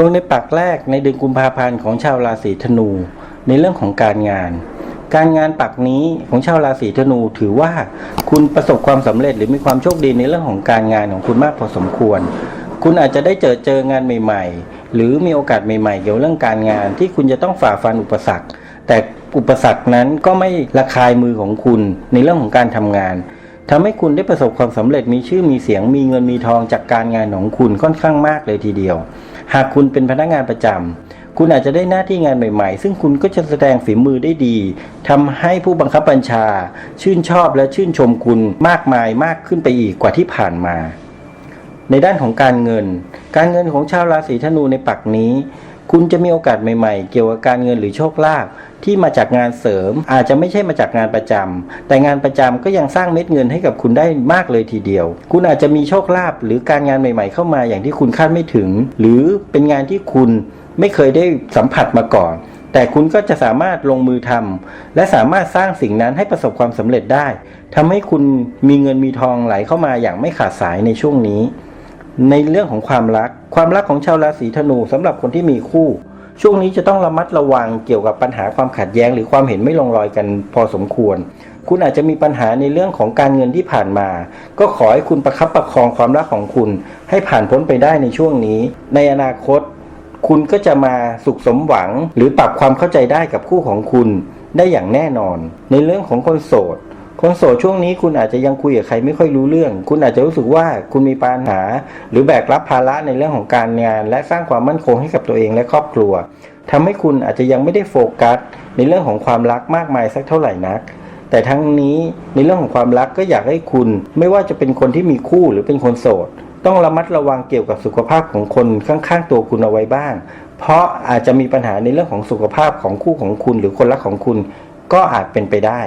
วงในปักแรกในเดือนกุมภาพันธ์ของชาวราศีธนู ในเรื่องของการงาน การงานปักนี้ของชาวราศีธนูถือว่าคุณประสบความสำเร็จหรือมีความโชคดีในเรื่องของการงานของคุณมากพอสมควร คุณอาจจะได้เจอเจองานใหม่ ๆ หรือมีโอกาสใหม่ๆ เกี่ยวกับเรื่องการงานที่คุณจะต้องฝ่าฟันอุปสรรค แต่อุปสรรคนั้นก็ไม่ระคายมือของคุณในเรื่องของการทำงานทำให้คุณได้ประสบความสำเร็จมีชื่อมีเสียงมีเงินมีทองจากการงานของคุณค่อนข้างมากเลยทีเดียว หากคุณเป็นพนักงานประจำ คุณอาจจะได้หน้าที่งานใหม่ๆ ซึ่งคุณก็จะแสดงฝีมือได้ดีทำให้ผู้บังคับบัญชา ชื่นชอบและชื่นชมคุณมากมายมากขึ้นไปอีกกว่าที่ผ่านมา ในด้านของการเงิน การเงินของชาวราศีธนูในปักนี้ คุณจะมีโอกาสใหม่ๆ เกี่ยวกับการเงินหรือโชคลาภที่มาจากงานเสริมอาจจะไม่ใช่มาจากงานประจำแต่งานประจำก็ยังสร้างเม็ดเงินให้กับคุณได้มากเลยทีเดียว คุณอาจจะมีโชคลาภหรือการงานใหม่ ๆ เข้ามาอย่างที่คุณคาดไม่ถึง หรือเป็นงานที่คุณไม่เคยได้สัมผัสมาก่อน แต่คุณก็จะสามารถลงมือทำและสามารถสร้างสิ่งนั้นให้ประสบความสำเร็จได้ทำให้คุณมีเงินมีทองไหลเข้ามาอย่างไม่ขาดสายในช่วงนี้ ในเรื่องของความรัก ความรักของชาวราศีธนูสำหรับคนที่มีคู่ ช่วงนี้จะต้องระมัดระวังเกี่ยวกับปัญหาความขัดแย้ง หรือความเห็นไม่ลงรอยกันพอสมควร คุณอาจจะมีปัญหาในเรื่องของการเงินที่ผ่านมา ก็ขอให้คุณประคับประคองความรักของคุณ ให้ผ่านพ้นไปได้ในช่วงนี้ ในอนาคต คุณก็จะมาสุขสมหวัง หรือปรับความเข้าใจได้กับคู่ของคุณ ได้อย่างแน่นอน ในเรื่องของคนโสด คนโสดช่วงนี้คุณอาจจะยังคุยกับใครไม่ค่อยรู้เรื่อง คุณอาจจะรู้สึกว่าคุณมีปัญหา หรือแบกรับภาระในเรื่องของการงาน และสร้างความมั่นคงให้กับตัวเองและครอบครัวทำให้คุณอาจจะยังไม่ได้โฟกัส ในเรื่องของความรักมากมายสักเท่าไหร่นัก แต่ทั้งนี้ในเรื่องของความรักก็อยากให้คุณ ไม่ว่าจะเป็นคนที่มีคู่หรือเป็นคนโสด ต้องระมัดระวังเกี่ยวกับสุขภาพของคนข้างๆตัวคุณเอาไว้บ้าง เพราะอาจจะมีปัญหาในเรื่องของสุขภาพของคู่ของคุณ หรือคนรักของคุณ ก็อาจเป็นไปได้